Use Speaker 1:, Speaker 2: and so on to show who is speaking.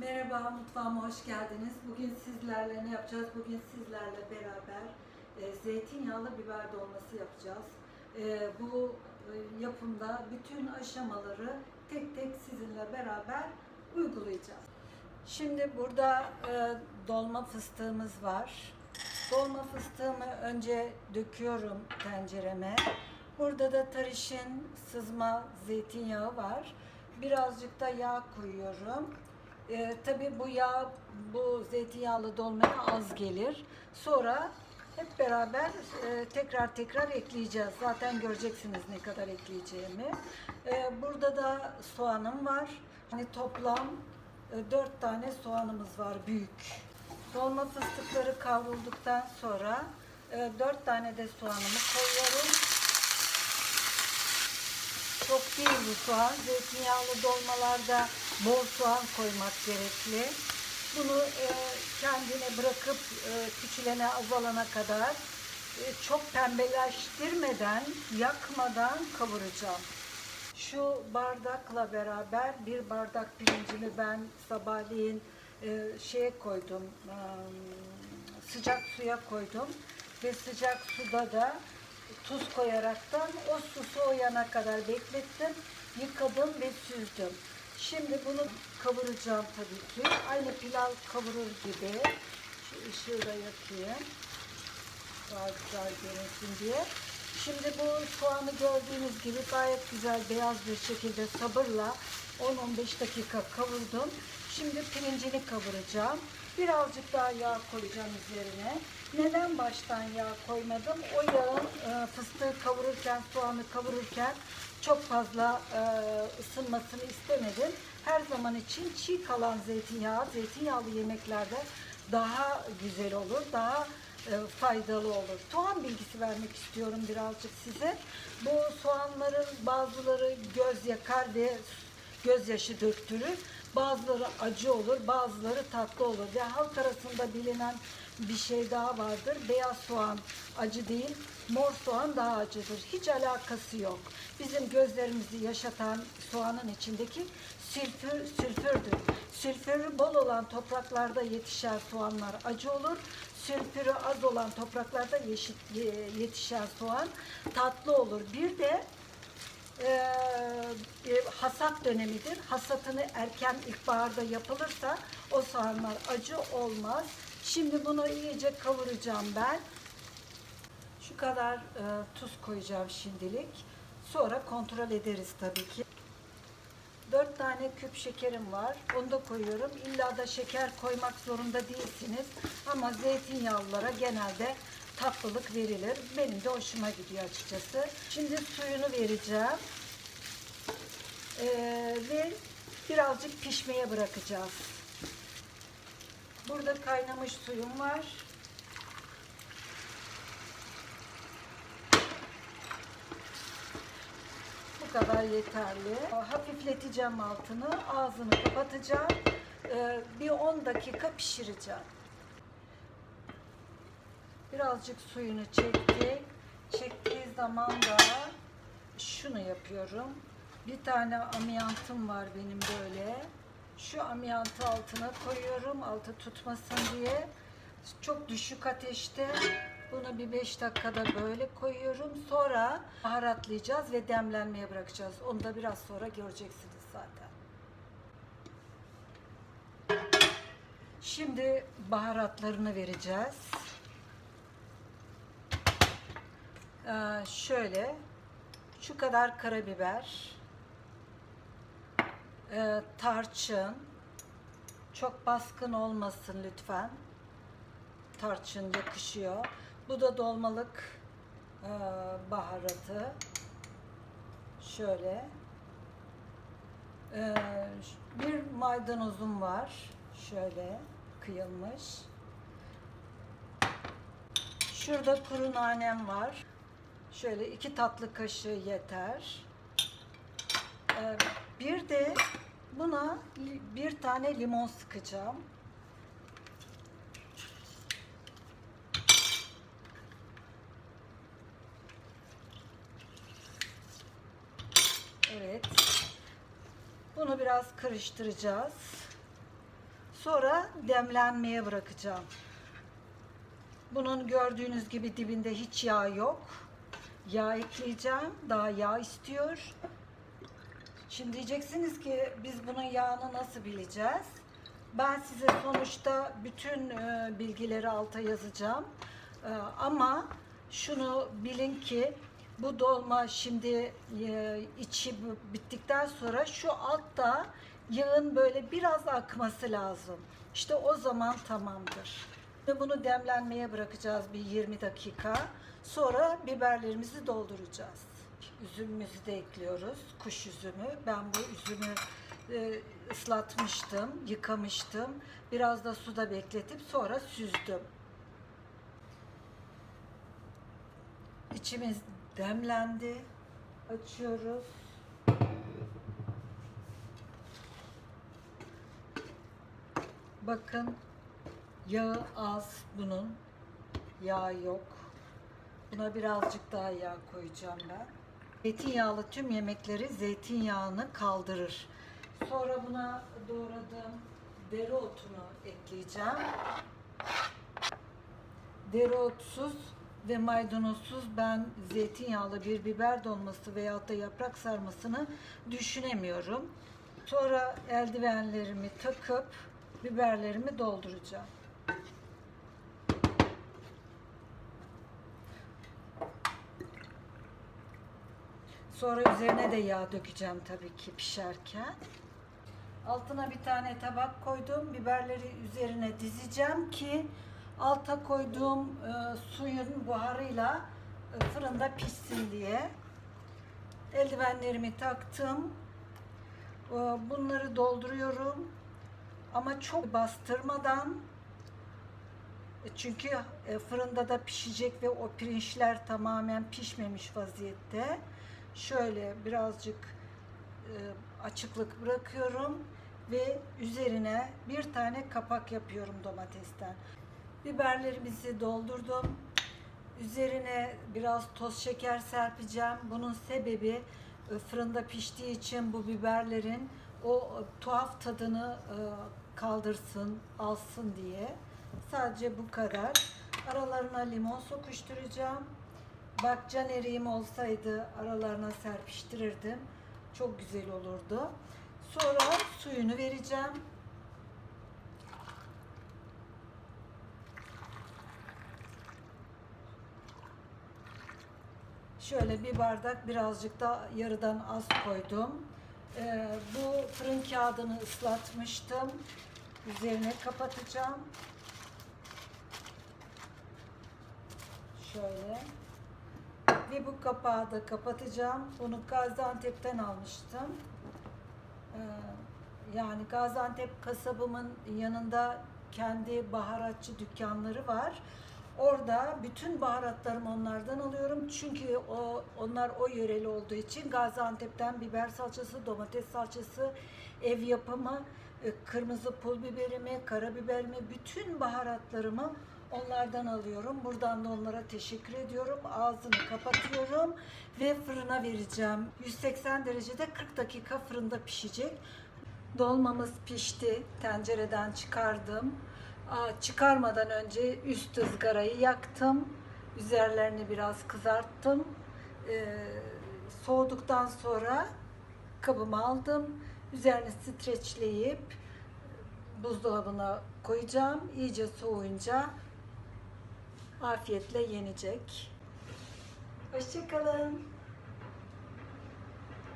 Speaker 1: Merhaba, mutfağıma hoş geldiniz. Bugün sizlerle ne yapacağız? Bugün sizlerle beraber e, zeytinyağlı biber dolması yapacağız. E, bu e, yapımda bütün aşamaları tek tek sizinle beraber uygulayacağız. Şimdi burada e, dolma fıstığımız var. Dolma fıstığımı önce döküyorum tencereme. Burada da tarişin sızma zeytinyağı var. Birazcık da yağ koyuyorum. Ee, tabii bu yağ bu zeytinyağlı dolmaya az gelir. Sonra hep beraber e, tekrar tekrar ekleyeceğiz. Zaten göreceksiniz ne kadar ekleyeceğimi. Ee, burada da soğanım var. Hani toplam e, 4 tane soğanımız var büyük. Dolma fıstıkları kavrulduktan sonra e, 4 tane de soğanımı koyuyorum. Çok değil bu soğan. Zeytinyağlı dolmalarda bol soğan koymak gerekli. Bunu e, kendine bırakıp e, küçülene azalana kadar e, çok pembeleştirmeden, yakmadan kavuracağım. Şu bardakla beraber bir bardak pirincimi ben sabahleyin e, şeye koydum, e, sıcak suya koydum ve sıcak suda da tuz koyaraktan o su soğuyana kadar beklettim, yıkadım ve süzdüm. Şimdi bunu kavuracağım tabii ki. Aynı pilav kavurur gibi. Şu ışığı da yakayım. Daha güzel görünsün diye. Şimdi bu soğanı gördüğünüz gibi gayet güzel beyaz bir şekilde sabırla 10-15 dakika kavurdum. Şimdi pirincini kavuracağım. Birazcık daha yağ koyacağım üzerine. Neden baştan yağ koymadım? O yağın e, fıstığı kavururken, soğanı kavururken çok fazla e, ısınmasını istemedim. Her zaman için çiğ kalan zeytinyağı, zeytinyağlı yemeklerde daha güzel olur, daha e, faydalı olur. Soğan bilgisi vermek istiyorum birazcık size. Bu soğanların bazıları göz yakar ve gözyaşı döktürür. Bazıları acı olur, bazıları tatlı olur. Ve halk arasında bilinen bir şey daha vardır. Beyaz soğan acı değil, mor soğan daha acıdır. Hiç alakası yok. Bizim gözlerimizi yaşatan soğanın içindeki sülfür, sülfürdür. Sülfürü bol olan topraklarda yetişen soğanlar acı olur. Sülfürü az olan topraklarda yetişen soğan tatlı olur. Bir de e, e, hasat dönemidir. Hasatını erken ilkbaharda yapılırsa o soğanlar acı olmaz. Şimdi bunu iyice kavuracağım ben. Şu kadar e, tuz koyacağım şimdilik. Sonra kontrol ederiz tabii ki. 4 tane küp şekerim var. Onu da koyuyorum. İlla da şeker koymak zorunda değilsiniz. Ama zeytinyağlılara genelde tatlılık verilir. Benim de hoşuma gidiyor açıkçası. Şimdi suyunu vereceğim. Ee, ve birazcık pişmeye bırakacağız. Burada kaynamış suyum var. Bu kadar yeterli. Hafifleteceğim altını, ağzını kapatacağım. Ee, bir 10 dakika pişireceğim. Birazcık suyunu çekti. Çektiği zaman da şunu yapıyorum. Bir tane amiyantım var benim böyle. Şu amiyantı altına koyuyorum altı tutmasın diye. Çok düşük ateşte bunu bir 5 dakikada böyle koyuyorum. Sonra baharatlayacağız ve demlenmeye bırakacağız. Onu da biraz sonra göreceksiniz zaten. Şimdi baharatlarını vereceğiz. Ee, şöyle şu kadar karabiber, e, tarçın, çok baskın olmasın lütfen. Tarçın yakışıyor. Bu da dolmalık e, baharatı. Şöyle. E, bir maydanozum var. Şöyle kıyılmış. Şurada kuru nanem var. Şöyle iki tatlı kaşığı yeter. Ee, bir de buna bir tane limon sıkacağım. Evet. Bunu biraz karıştıracağız. Sonra demlenmeye bırakacağım. Bunun gördüğünüz gibi dibinde hiç yağ yok. Yağ ekleyeceğim. Daha yağ istiyor. Şimdi diyeceksiniz ki biz bunun yağını nasıl bileceğiz? Ben size sonuçta bütün e, bilgileri alta yazacağım. E, ama şunu bilin ki bu dolma şimdi e, içi bittikten sonra şu altta yağın böyle biraz akması lazım. İşte o zaman tamamdır. Ve bunu demlenmeye bırakacağız bir 20 dakika. Sonra biberlerimizi dolduracağız. Üzümümüzü de ekliyoruz. Kuş üzümü. Ben bu üzümü e, ıslatmıştım, yıkamıştım. Biraz da suda bekletip sonra süzdüm. İçimiz demlendi. Açıyoruz. Bakın yağı az bunun. Yağ yok. Buna birazcık daha yağ koyacağım ben. Zeytinyağlı tüm yemekleri zeytinyağını kaldırır. Sonra buna doğradığım dereotunu ekleyeceğim. Dereotsuz ve maydanozsuz ben zeytinyağlı bir biber dolması veyahut da yaprak sarmasını düşünemiyorum. Sonra eldivenlerimi takıp biberlerimi dolduracağım. Sonra üzerine de yağ dökeceğim tabii ki pişerken. Altına bir tane tabak koydum. Biberleri üzerine dizeceğim ki alta koyduğum e, suyun buharıyla e, fırında pişsin diye. Eldivenlerimi taktım. E, bunları dolduruyorum. Ama çok bastırmadan e, çünkü e, fırında da pişecek ve o pirinçler tamamen pişmemiş vaziyette. Şöyle birazcık e, açıklık bırakıyorum ve üzerine bir tane kapak yapıyorum domatesten. Biberlerimizi doldurdum. Üzerine biraz toz şeker serpeceğim. Bunun sebebi e, fırında piştiği için bu biberlerin o e, tuhaf tadını e, kaldırsın, alsın diye. Sadece bu kadar. Aralarına limon sokuşturacağım. Bak can eriğim olsaydı aralarına serpiştirirdim. Çok güzel olurdu. Sonra suyunu vereceğim. Şöyle bir bardak birazcık da yarıdan az koydum. Ee, bu fırın kağıdını ıslatmıştım. Üzerine kapatacağım. Şöyle. Ve bu kapağı da kapatacağım. Bunu Gaziantep'ten almıştım. Ee, yani Gaziantep kasabımın yanında kendi baharatçı dükkanları var. Orada bütün baharatlarımı onlardan alıyorum. Çünkü o onlar o yöreli olduğu için Gaziantep'ten biber salçası, domates salçası, ev yapımı, e, kırmızı pul biberimi, karabiberimi, bütün baharatlarımı onlardan alıyorum. Buradan da onlara teşekkür ediyorum. Ağzını kapatıyorum ve fırına vereceğim. 180 derecede 40 dakika fırında pişecek. Dolmamız pişti. Tencereden çıkardım. Çıkarmadan önce üst ızgarayı yaktım. Üzerlerini biraz kızarttım. Ee, soğuduktan sonra kabıma aldım. Üzerini streçleyip buzdolabına koyacağım. İyice soğuyunca afiyetle yenecek. Hoşçakalın.